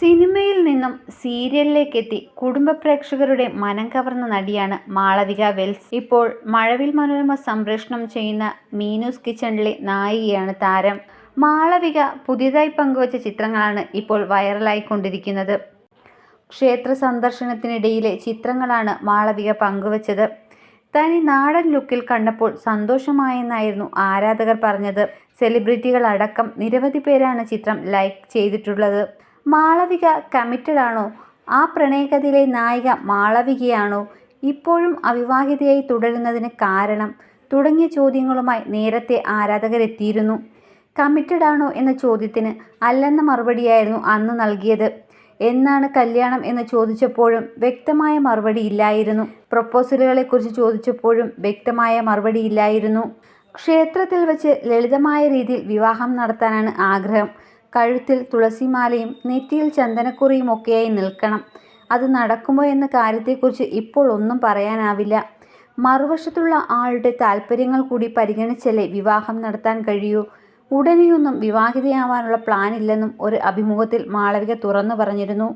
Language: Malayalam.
സിനിമയിൽ നിന്നും സീരിയലിലേക്ക് എത്തി കുടുംബ പ്രേക്ഷകരുടെ മനം കവർന്ന നടിയാണ് മാളവിക വെൽസ്. ഇപ്പോൾ മഴവിൽ മനോരമ സംപ്രേഷണം ചെയ്യുന്ന മീനൂസ് കിച്ചണിലെ നായികയാണ് താരം. മാളവിക പുതിയതായി പങ്കുവച്ച ചിത്രങ്ങളാണ് ഇപ്പോൾ വൈറലായിക്കൊണ്ടിരിക്കുന്നത്. ക്ഷേത്ര സന്ദർശനത്തിനിടയിലെ ചിത്രങ്ങളാണ് മാളവിക പങ്കുവച്ചത്. തനി നാടൻ ലുക്കിൽ കണ്ടപ്പോൾ സന്തോഷമായെന്നായിരുന്നു ആരാധകർ പറഞ്ഞത്. സെലിബ്രിറ്റികളടക്കം നിരവധി പേരാണ് ചിത്രം ലൈക്ക് ചെയ്തിട്ടുള്ളത്. മാളവിക കമ്മിറ്റഡ് ആണോ? ആ പ്രണയകഥയിലെ നായിക മാളവികയാണോ? ഇപ്പോഴും അവിവാഹിതയായി തുടരുന്നതിന് കാരണം തുടങ്ങിയ ചോദ്യങ്ങളുമായി നേരത്തെ ആരാധകരെത്തിയിരുന്നു. കമ്മിറ്റഡ് ആണോ എന്ന ചോദ്യത്തിന് അല്ലെന്ന മറുപടിയായിരുന്നു അന്ന് നൽകിയത്. എന്നാണ് കല്യാണം എന്ന് ചോദിച്ചപ്പോഴും വ്യക്തമായ മറുപടി ഇല്ലായിരുന്നു. പ്രപ്പോസലുകളെക്കുറിച്ച് ചോദിച്ചപ്പോഴും വ്യക്തമായ മറുപടി ഇല്ലായിരുന്നു. ക്ഷേത്രത്തിൽ വെച്ച് ലളിതമായ രീതിയിൽ വിവാഹം നടത്താനാണ് ആഗ്രഹം. കഴുത്തിൽ തുളസിമാലയും നെറ്റിയിൽ ചന്ദനക്കുറിയും ഒക്കെയായി നിൽക്കണം. അത് നടക്കുമോ എന്ന കാര്യത്തെക്കുറിച്ച് ഇപ്പോൾ ഒന്നും പറയാനാവില്ല. മറുവശത്തുള്ള ആളുടെ താല്പര്യങ്ങൾ കൂടി പരിഗണിച്ചല്ലേ വിവാഹം നടത്താൻ കഴിയൂ. ഉടനെയൊന്നും വിവാഹിതയാവാനുള്ള പ്ലാൻ ഇല്ലെന്നും ഒരു അഭിമുഖത്തിൽ മാളവിക തുറന്നു പറഞ്ഞിരുന്നു.